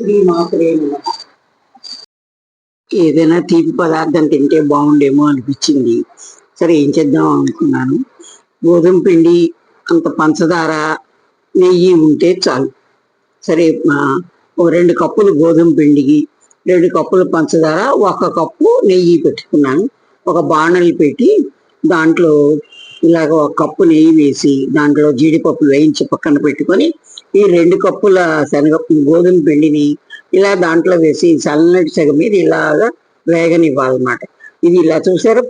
శ్రీ మాత్రే ఏదైనా తీపి పదార్థం తింటే బాగుండేమో అనిపించింది. సరే ఏం చేద్దాం అనుకున్నాను. గోధుమ పిండి అంత పంచదార నెయ్యి ఉంటే చాలు. సరే ఓ రెండు కప్పులు గోధుమ పిండికి రెండు కప్పులు పంచదార ఒక కప్పు నెయ్యి పెట్టుకున్నాను. ఒక బాణలు పెట్టి దాంట్లో ఇలాగ ఒక కప్పు నెయ్యి వేసి దాంట్లో జీడిపప్పు వేయించి పక్కన పెట్టుకొని ఈ రెండు కప్పుల శనగ గోధుమ పిండిని ఇలా దాంట్లో వేసి చల్లటి సగ మీద ఇలాగా వేగనివ్వాలన్నమాట. ఇది ఇలా చూసారా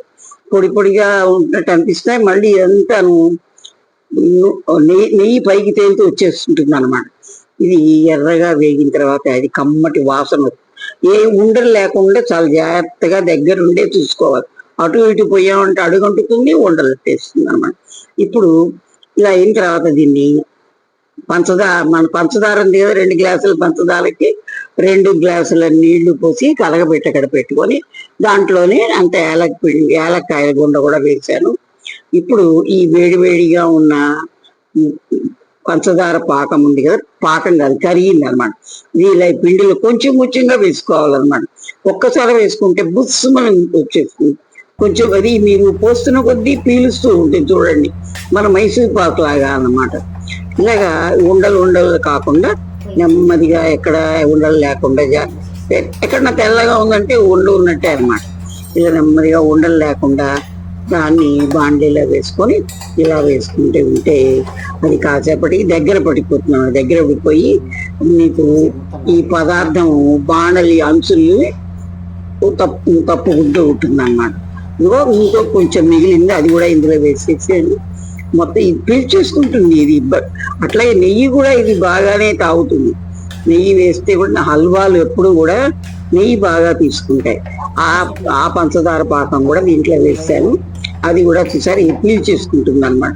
పొడి పొడిగా ఉన్నట్టు అనిపిస్తాయి మళ్ళీ ఇదంతాను నెయ్యి నెయ్యి పైకి తేలితే వచ్చేస్తుంటుంది అనమాట ఇది ఎర్రగా వేగిన తర్వాత అది కమ్మటి వాసన ఏ ఉండలు లేకుండా చాలా జాగ్రత్తగా దగ్గర ఉండే చూసుకోవాలి. అటు ఇటు పోయామంటే అడుగంటుతుంది ఉండలు తెస్తుంది అనమాట ఇప్పుడు ఇలా అయిన తర్వాత దీన్ని పంచదార మన పంచదార ఉంది కదా రెండు గ్లాసుల పంచదారకి రెండు గ్లాసుల నీళ్ళు పోసి కలగబెట్టి అక్కడ పెట్టుకొని దాంట్లోనే అంత ఏలక పిండి ఏలక్కాయల గుండ కూడా వేశాను. ఇప్పుడు ఈ వేడి వేడిగా ఉన్న పంచదార పాకం ఉంది కదా పాకం కాదు కరిగింది అనమాట వీళ్ళ పిండిలో కొంచెం కొంచెంగా వేసుకోవాలన్నమాట ఒక్కసారి వేసుకుంటే బుస్సుమని వచ్చేస్తుంది. కొంచెం అది మీరు పోస్తున్న కొద్దీ పీలుస్తూ ఉంటుంది చూడండి. మన మైసూర్ పాక్ లాగా అన్నమాట. ఇలాగా ఉండలు ఉండలు కాకుండా నెమ్మదిగా ఎక్కడ ఉండలు లేకుండా ఎక్కడ ఎక్కడన్నా తెల్లగా ఉందంటే ఉండు ఉన్నట్టే అన్నమాట. ఇలా నెమ్మదిగా ఉండలు లేకుండా దాన్ని బాండీలో వేసుకొని ఇలా వేసుకుంటే ఉంటే అది కాసేపటికి దగ్గర పడిపోతున్నాను దగ్గర పడిపోయి మీకు ఈ పదార్థం బాణలి అంచులు తప్పు తప్పుకుంటూ ఉంటుంది అన్నమాట ఇదిగో ఇంకో కొంచెం మిగిలింది అది కూడా ఇందులో వేసేసేయండి. మొత్తం ఇది పీల్చేసుకుంటుంది ఇది. ఇబ్బ- అట్లాగే నెయ్యి కూడా ఇది బాగానే తాగుతుంది. నెయ్యి వేస్తే కూడా హల్వాలు ఎప్పుడు కూడా నెయ్యి బాగా తీసుకుంటాయి ఆ ఆ పంచదార పాకం కూడా దీంట్లో వేసాను అది కూడా చూసారు ఇది పీల్చేసుకుంటుంది అనమాట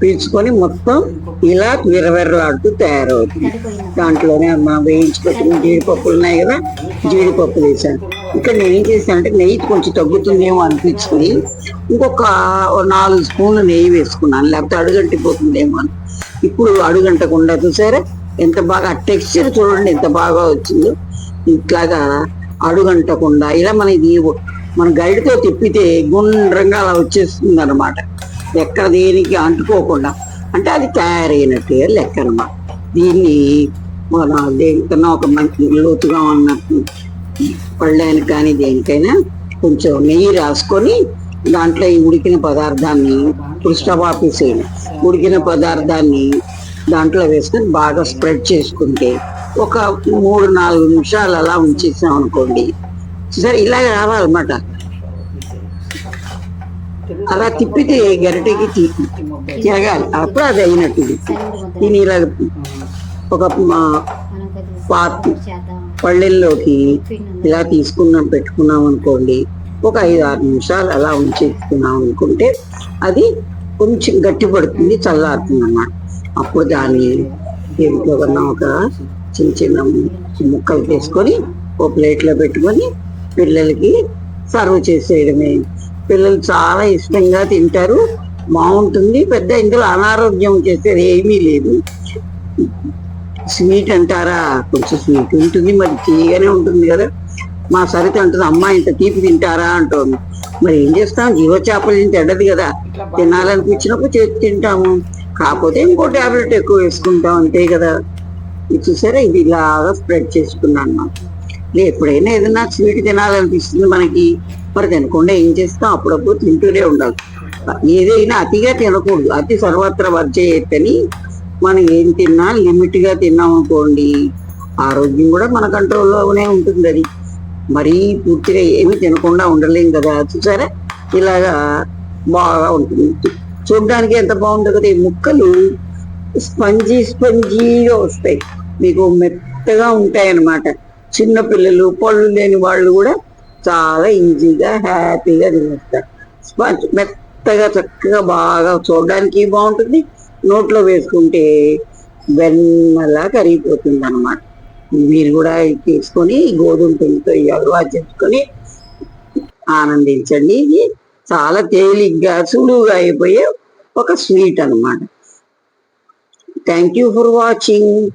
పీల్చుకొని మొత్తం ఇలా విరవిరలాడుతూ తయారవుతుంది. దాంట్లోనే మా వేయించి జీడిపప్పులు ఉన్నాయి కదా జీడిపప్పు వేసాను ఇక్కడ నేను ఏం చేశానంటే నెయ్యి కొంచెం తగ్గుతుందేమో అనిపించింది ఇంకొక నాలుగు స్పూన్లు నెయ్యి వేసుకున్నాను. లేకపోతే అడుగంటిపోతుందేమో అని. ఇప్పుడు అడుగంటకుండా చూసారా? ఎంత బాగా టెక్స్చర్ చూడండి ఎంత బాగా వచ్చిందో. ఇట్లాగా అడుగంటకుండా ఇలా మన ఇది మన గైడ్తో తిప్పితే గుండ్రంగా అలా వచ్చేస్తుంది అనమాట ఎక్కడ దేనికి అంటుకోకుండా. అంటే అది తయారైనట్టే లెక్క అనమాట దీన్ని మన దేనికన్నా ఒక మంచి లోతుగా ఉన్నట్టు పళ్ళానికి కానీ దేనికైనా కొంచెం నెయ్యి రాసుకొని దాంట్లో ఈ ఉడికిన పదార్థాన్ని పృష్ఠపాపేసేయండి ఉడికిన పదార్థాన్ని దాంట్లో వేసుకొని బాగా స్ప్రెడ్ చేసుకుంటే ఒక మూడు నాలుగు నిమిషాలు అలా ఉంచేసాం అనుకోండి. సరే ఇలాగ రావాలన్నమాట. అలా తిప్పితే గరిటెకి తిరగాలి అప్పుడు అది అయినట్టు. దీని ఇలా ఒక మా- పాత్ పళ్ళెల్లోకి ఇలా తీసుకున్నాం పెట్టుకున్నాం అనుకోండి ఒక ఐదు ఆరు నిమిషాలు అలా ఉంచేసుకున్నాం అనుకుంటే అది కొంచెం గట్టి పడుతుంది చల్లారుతుంది అన్నమాట అప్పుడు దాన్ని దీంట్లో కన్నా ఒక చిన్న చిన్న ముక్కలు తీసుకొని ఒక ప్లేట్లో పెట్టుకొని పిల్లలకి సర్వ్ చేసేయడమే. పిల్లలు చాలా ఇష్టంగా తింటారు బాగుంటుంది. పెద్ద ఇందులో అనారోగ్యం చేసేది ఏమీ లేదు. స్వీట్ అంటారా? కొంచెం స్వీట్ ఉంటుంది మరి తీయగానే ఉంటుంది కదా. మా సరిత అంటుంది అమ్మ ఇంత తీపి తింటారా? అంటుంది. మరి ఏం చేస్తాం? జీవ చేపలు తింటే ఎండదు కదా. తినాలనిపించినప్పుడు చేసి తింటాము. కాకపోతే ఇంకో టాబ్లెట్ ఎక్కువ వేసుకుంటాం అంతే కదా. ఇది చూసారా? ఇది ఇలాగా స్ప్రెడ్ చేసుకున్నాను అన్నమాట. లేదు ఎప్పుడైనా ఏదైనా స్వీట్ తినాలనిపిస్తుంది మనకి. మరి తినకుండా ఏం చేస్తాం? అప్పుడప్పుడు తింటూనే ఉండాలి. ఏదైనా అతిగా తినకూడదు. అతి సర్వత్ర వర్జయత్తని మనం ఏం తిన్నా లిమిట్గా తిన్నాం అనుకోండి ఆరోగ్యం కూడా మన కంట్రోల్లోనే ఉంటుంది అది. మరీ పూర్తిగా ఏమి తినకుండా ఉండలేం కదా. చూసారా? ఇలాగా బాగా ఉంటుంది. చూడడానికి ఎంత బాగుంటుంది కదా ఈ ముక్కలు స్పంజీ స్పంజీగా వస్తాయి. మీకు మెత్తగా ఉంటాయి అన్నమాట చిన్న పిల్లలు పళ్ళు లేని వాళ్ళు కూడా చాలా ఈజీగా హ్యాపీగా తినేస్తారు. స్పంజ్ మెత్తగా చక్కగా బాగా చూడడానికి బాగుంటుంది. నోట్లో వేసుకుంటే వెన్నలా కరిగిపోతుంది అనమాట మీరు కూడా తీసుకొని గోధుమ పిండితో ఈ చేసుకొని ఆనందించండి. ఇది చాలా తేలిగ్గా సులువుగా అయిపోయే ఒక స్వీట్ అన్నమాట. Thank you for watching